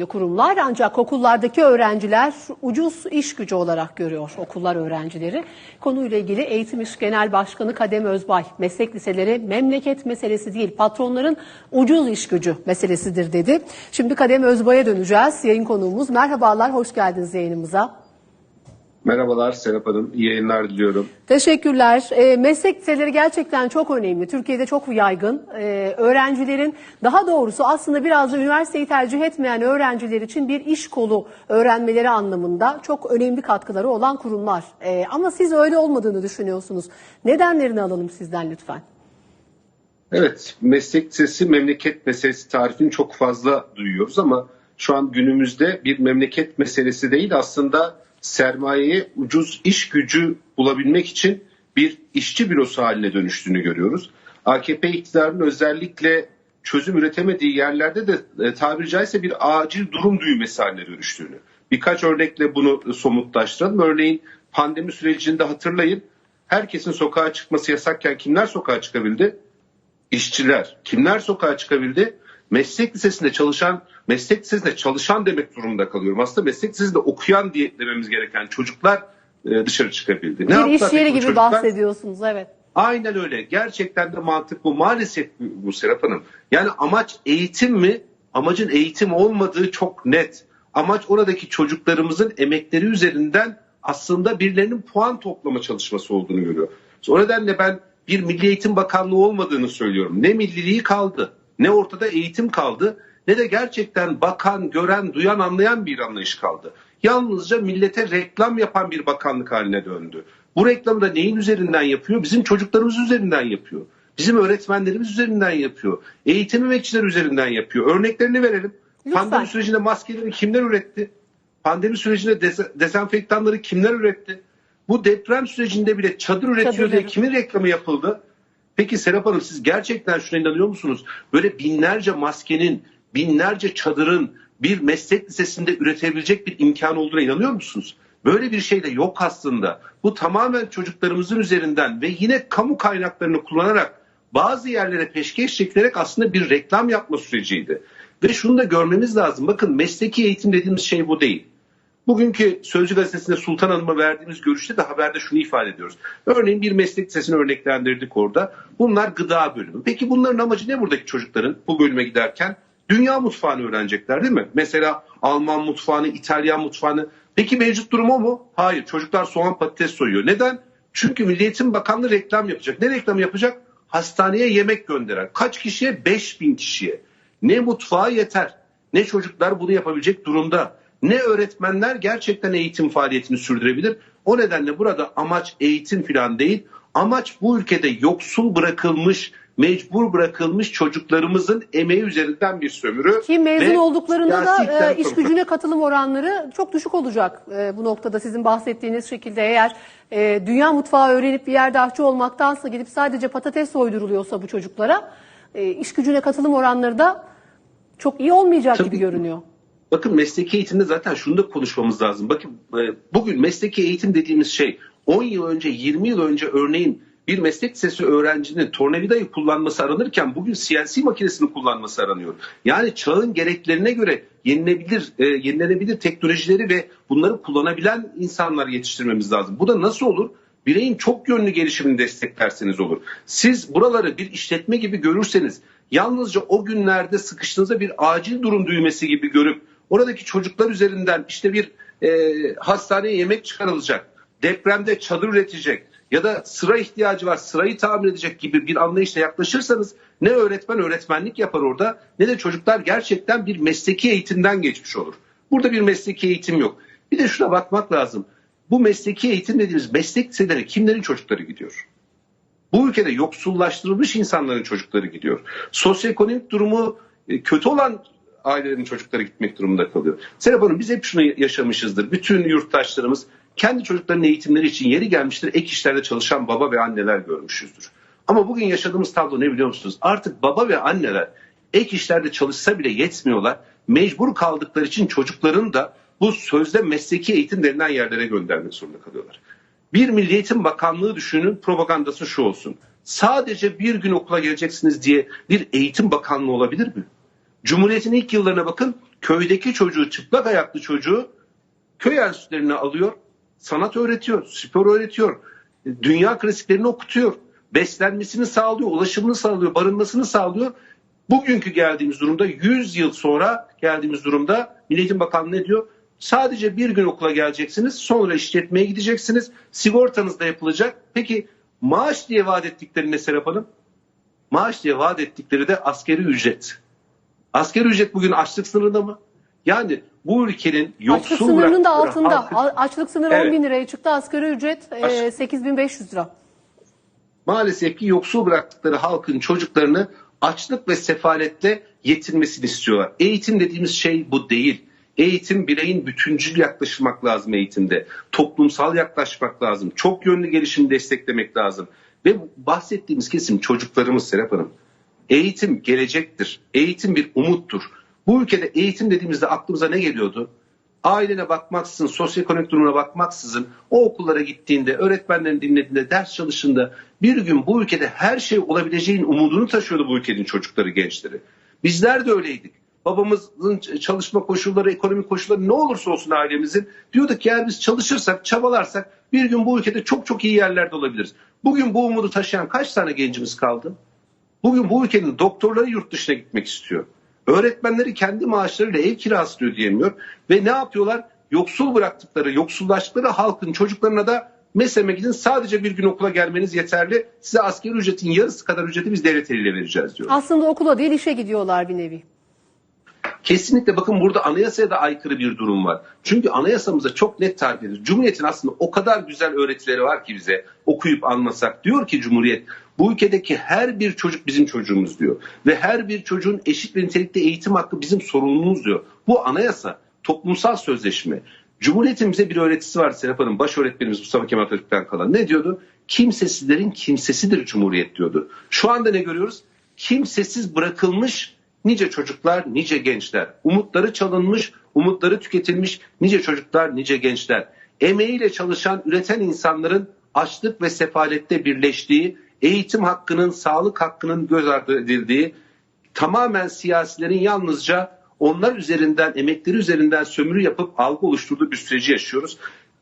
kurumlar ancak okullardaki öğrenciler ucuz iş gücü olarak görüyor okullar öğrencileri. Konuyla ilgili Eğitim İş Genel Başkanı Kadem Özbay, meslek liseleri memleket meselesi değil patronların ucuz iş gücü meselesidir dedi. Şimdi Kadem Özbay'a döneceğiz. Yayın konuğumuz merhabalar, hoş geldiniz yayınımıza. Merhabalar Serap Hanım, iyi yayınlar diliyorum. Teşekkürler. E, meslek liseleri gerçekten çok önemli. Türkiye'de çok yaygın. E, öğrencilerin daha doğrusu aslında biraz da üniversiteyi tercih etmeyen öğrenciler için bir iş kolu öğrenmeleri anlamında çok önemli katkıları olan kurumlar. E, ama siz öyle olmadığını düşünüyorsunuz. Nedenlerini alalım sizden lütfen. Evet, meslek lisesi memleket meselesi tarifini çok fazla duyuyoruz ama şu an günümüzde bir memleket meselesi değil aslında sermayeye ucuz iş gücü bulabilmek için bir işçi bürosu haline dönüştüğünü görüyoruz. AKP iktidarının özellikle çözüm üretemediği yerlerde de e, tabiri caizse bir acil durum düğmesi haline dönüştüğünü. Birkaç örnekle bunu somutlaştıralım. Örneğin pandemi sürecinde hatırlayın herkesin sokağa çıkması yasakken kimler sokağa çıkabildi? İşçiler. Kimler sokağa çıkabildi? Meslek lisesinde çalışan, meslek lisesinde çalışan demek durumunda kalıyorum. Aslında meslek lisesinde okuyan diye dememiz gereken çocuklar e, dışarı çıkabildi. bir yaptılar iş yeri gibi çocuklar? bahsediyorsunuz evet. Aynen öyle. Gerçekten de mantık bu. Maalesef bu bu Serap Hanım. Yani amaç eğitim mi? Amacın eğitim olmadığı çok net. Amaç oradaki çocuklarımızın emekleri üzerinden aslında birilerinin puan toplama çalışması olduğunu görüyor. O nedenle ben bir Milli Eğitim Bakanlığı olmadığını söylüyorum. Ne milliliği kaldı, ne ortada eğitim kaldı, ne de gerçekten bakan, gören, duyan, anlayan bir anlayış kaldı. Yalnızca millete reklam yapan bir bakanlık haline döndü. Bu reklamı da neyin üzerinden yapıyor? Bizim çocuklarımız üzerinden yapıyor. Bizim öğretmenlerimiz üzerinden yapıyor. Eğitim emekçileri üzerinden yapıyor. Örneklerini verelim. Lütfen. Pandemi sürecinde maskeleri kimler üretti? Pandemi sürecinde dez- dezenfektanları kimler üretti? Bu deprem sürecinde bile çadır üretiyor diye Çadırları. kimin reklamı yapıldı? Peki Serap Hanım siz gerçekten şuna inanıyor musunuz? Böyle binlerce maskenin, binlerce çadırın bir meslek lisesinde üretebilecek bir imkan olduğuna inanıyor musunuz? Böyle bir şey de yok aslında. Bu tamamen çocuklarımızın üzerinden ve yine kamu kaynaklarını kullanarak bazı yerlere peşkeş çekilerek aslında bir reklam yapma süreciydi. Ve şunu da görmemiz lazım. Bakın mesleki eğitim dediğimiz şey bu değil. Bugünkü Sözcü Gazetesi'nde Sultan Hanım'a verdiğimiz görüşte de haberde şunu ifade ediyoruz. Örneğin bir meslek lisesini örneklendirdik orada. Bunlar gıda bölümü. Peki bunların amacı ne buradaki çocukların bu bölüme giderken? Dünya mutfağını öğrenecekler değil mi? Mesela Alman mutfağını, İtalyan mutfağını. Peki mevcut durum o mu? Hayır. Çocuklar soğan patates soyuyor. Neden? Çünkü Milli Eğitim Bakanlığı reklam yapacak. Ne reklam yapacak? Hastaneye yemek gönderen. Kaç kişiye? 5000 kişiye. Ne mutfağı yeter. Ne çocuklar bunu yapabilecek durumda. Ne öğretmenler gerçekten eğitim faaliyetini sürdürebilir. O nedenle burada amaç eğitim falan değil. Amaç bu ülkede yoksul bırakılmış, mecbur bırakılmış çocuklarımızın emeği üzerinden bir sömürü. Ki mezun olduklarında da e, iş gücüne katılım oranları çok düşük olacak e, bu noktada sizin bahsettiğiniz şekilde eğer e, dünya mutfağı öğrenip bir yerde aşçı olmaktansa gidip sadece patates soyduruluyorsa bu çocuklara e, iş gücüne katılım oranları da çok iyi olmayacak Tabii. gibi görünüyor. Bakın mesleki eğitimde zaten şunu da konuşmamız lazım. Bakın e, bugün mesleki eğitim dediğimiz şey 10 yıl önce 20 yıl önce örneğin bir meslek lisesi öğrencinin tornavidayı kullanması aranırken bugün CNC makinesini kullanması aranıyor. Yani çağın gereklerine göre yenilebilir, e, yenilenebilir teknolojileri ve bunları kullanabilen insanlar yetiştirmemiz lazım. Bu da nasıl olur? Bireyin çok yönlü gelişimini desteklerseniz olur. Siz buraları bir işletme gibi görürseniz yalnızca o günlerde sıkıştığınızda bir acil durum düğmesi gibi görüp oradaki çocuklar üzerinden işte bir e, hastaneye yemek çıkarılacak, depremde çadır üretecek ya da sıra ihtiyacı var sırayı tamir edecek gibi bir anlayışla yaklaşırsanız ne öğretmen öğretmenlik yapar orada ne de çocuklar gerçekten bir mesleki eğitimden geçmiş olur. Burada bir mesleki eğitim yok. Bir de şuna bakmak lazım. Bu mesleki eğitim dediğimiz meslek liselerine kimlerin çocukları gidiyor? Bu ülkede yoksullaştırılmış insanların çocukları gidiyor. Sosyoekonomik durumu e, kötü olan ailelerin çocukları gitmek durumunda kalıyor. Serap Hanım biz hep şunu yaşamışızdır. Bütün yurttaşlarımız kendi çocuklarının eğitimleri için yeri gelmiştir. Ek işlerde çalışan baba ve anneler görmüşüzdür. Ama bugün yaşadığımız tablo ne biliyor musunuz? Artık baba ve anneler ek işlerde çalışsa bile yetmiyorlar. Mecbur kaldıkları için çocukların da bu sözde mesleki eğitim denilen yerlere göndermek zorunda kalıyorlar. Bir Milli Eğitim Bakanlığı düşünün propagandası şu olsun. Sadece bir gün okula geleceksiniz diye bir eğitim bakanlığı olabilir mi? Cumhuriyet'in ilk yıllarına bakın köydeki çocuğu, çıplak ayaklı çocuğu köy enstitülerine alıyor, sanat öğretiyor, spor öğretiyor, dünya klasiklerini okutuyor, beslenmesini sağlıyor, ulaşımını sağlıyor, barınmasını sağlıyor. Bugünkü geldiğimiz durumda 100 yıl sonra geldiğimiz durumda Milli Eğitim Bakanlığı ne diyor? Sadece bir gün okula geleceksiniz, sonra işletmeye gideceksiniz, sigortanız da yapılacak. Peki maaş diye vaat ettikleri ne Serap Hanım? Maaş diye vaat ettikleri de askeri ücret. Askeri ücret bugün açlık sınırında mı? Yani bu ülkenin yoksul Açlık sınırının da altında. halkı- Açlık sınırı Evet. 10 bin liraya çıktı. Asgari ücret e, Aş- 8500 lira. maalesef ki yoksul bıraktıkları halkın çocuklarını açlık ve sefaletle yetinmesini istiyorlar. Eğitim dediğimiz şey bu değil. Eğitim bireyin bütüncül yaklaşmak lazım eğitimde. Toplumsal yaklaşmak lazım. Çok yönlü gelişimi desteklemek lazım. Ve bahsettiğimiz kesim çocuklarımız Serap Hanım. Eğitim gelecektir. Eğitim bir umuttur. Bu ülkede eğitim dediğimizde aklımıza ne geliyordu? Ailene bakmaksızın, sosyoekonomik durumuna bakmaksızın o okullara gittiğinde, öğretmenlerin dinlediğinde, ders çalışında bir gün bu ülkede her şey olabileceğin umudunu taşıyordu bu ülkenin çocukları, gençleri. Bizler de öyleydik. Babamızın çalışma koşulları, ekonomik koşulları ne olursa olsun ailemizin diyorduk ki eğer biz çalışırsak, çabalarsak bir gün bu ülkede çok çok iyi yerlerde olabiliriz. Bugün bu umudu taşıyan kaç tane gencimiz kaldı? Bugün bu ülkenin doktorları yurt dışına gitmek istiyor. Öğretmenleri kendi maaşlarıyla ev kirası ödeyemiyor. Ve ne yapıyorlar? Yoksul bıraktıkları, yoksullaştıkları halkın çocuklarına da mesleğe gidin sadece bir gün okula gelmeniz yeterli. Size asgari ücretin yarısı kadar ücreti biz devlet eliyle vereceğiz diyor. Aslında okula değil işe gidiyorlar bir nevi. Kesinlikle bakın burada anayasaya da aykırı bir durum var. Çünkü anayasamıza çok net tarif edilir. Cumhuriyetin aslında o kadar güzel öğretileri var ki bize okuyup anlasak. Diyor ki Cumhuriyet bu ülkedeki her bir çocuk bizim çocuğumuz diyor. Ve her bir çocuğun eşit ve nitelikli eğitim hakkı bizim sorumluluğumuz diyor. Bu anayasa, toplumsal sözleşme. Cumhuriyetin bize bir öğretisi var Serap Hanım. Baş öğretmenimiz Mustafa Kemal Atatürk'ten kalan. Ne diyordu? Kimsesizlerin kimsesidir Cumhuriyet diyordu. Şu anda ne görüyoruz? Kimsesiz bırakılmış nice çocuklar, nice gençler. Umutları çalınmış, umutları tüketilmiş nice çocuklar, nice gençler. Emeğiyle çalışan, üreten insanların açlık ve sefalette birleştiği, eğitim hakkının, sağlık hakkının göz ardı edildiği, tamamen siyasilerin yalnızca onlar üzerinden, emekleri üzerinden sömürü yapıp algı oluşturduğu bir süreci yaşıyoruz.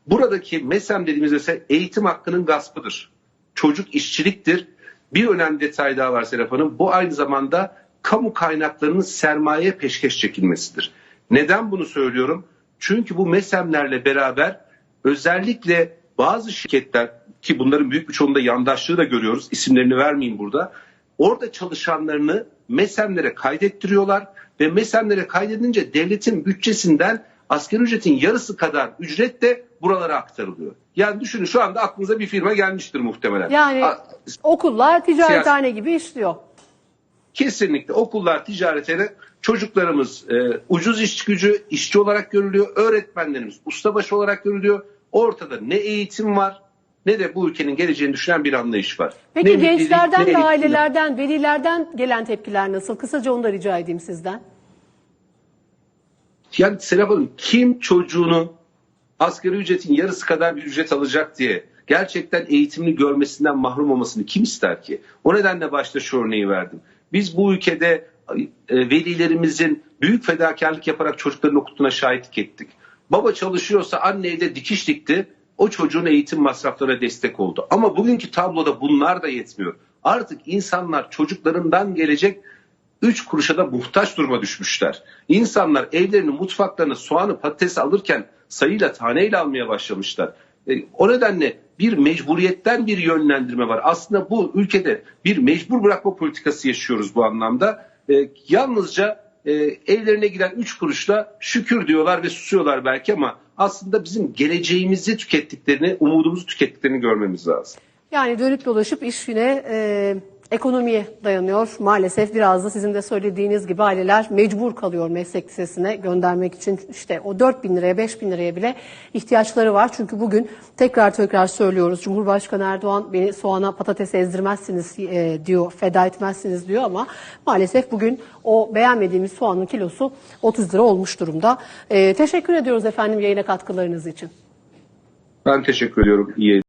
Buradaki MESEM dediğimiz ise eğitim hakkının gaspıdır. Çocuk işçiliktir. Bir önemli detay daha var Serap Hanım. Bu aynı zamanda kamu kaynaklarının sermaye peşkeş çekilmesidir. Neden bunu söylüyorum? Çünkü bu MESEM'lerle beraber özellikle bazı şirketler ki bunların büyük bir çoğunda yandaşlığı da görüyoruz. İsimlerini vermeyeyim burada. Orada çalışanlarını MESEM'lere kaydettiriyorlar ve MESEM'lere kaydedince devletin bütçesinden asgari ücretin yarısı kadar ücret de buralara aktarılıyor. Yani düşünün şu anda aklınıza bir firma gelmiştir muhtemelen. Yani A- okullar ticarethane gibi işliyor. Kesinlikle okullar ticaretine çocuklarımız e, ucuz iş gücü işçi olarak görülüyor. Öğretmenlerimiz ustabaşı olarak görülüyor. Ortada ne eğitim var ne de bu ülkenin geleceğini düşünen bir anlayış var. Peki Ne gençlerden ve ailelerden, velilerden gelen tepkiler nasıl? Kısaca onu da rica edeyim sizden. Yani Serap Hanım kim çocuğunun asgari ücretin yarısı kadar bir ücret alacak diye gerçekten eğitimini görmesinden mahrum olmasını kim ister ki? O nedenle başta şu örneği verdim. Biz bu ülkede e, velilerimizin büyük fedakarlık yaparak çocukların okuttuğuna şahitlik ettik. Baba çalışıyorsa anne evde dikiş dikti. O çocuğun eğitim masraflarına destek oldu. Ama bugünkü tabloda bunlar da yetmiyor. Artık insanlar çocuklarından gelecek 3 kuruşa da muhtaç duruma düşmüşler. İnsanlar evlerini, mutfaklarını, soğanı, patatesi alırken sayıyla taneyle almaya başlamışlar. E, o nedenle bir mecburiyetten bir yönlendirme var. Aslında bu ülkede bir mecbur bırakma politikası yaşıyoruz bu anlamda. E, yalnızca e, evlerine giden 3 kuruşla şükür diyorlar ve susuyorlar belki ama aslında bizim geleceğimizi tükettiklerini, umudumuzu tükettiklerini görmemiz lazım. Yani dönüp dolaşıp iş yine e, ekonomiye dayanıyor. Maalesef biraz da sizin de söylediğiniz gibi aileler mecbur kalıyor meslek lisesine göndermek için. işte o 4 bin liraya 5 bin liraya bile ihtiyaçları var. Çünkü bugün tekrar tekrar söylüyoruz. Cumhurbaşkanı Erdoğan beni soğana patates ezdirmezsiniz e, diyor, feda etmezsiniz diyor ama maalesef bugün o beğenmediğimiz soğanın kilosu 30 lira olmuş durumda. E, teşekkür ediyoruz efendim yayına katkılarınız için. Ben teşekkür ediyorum. İyi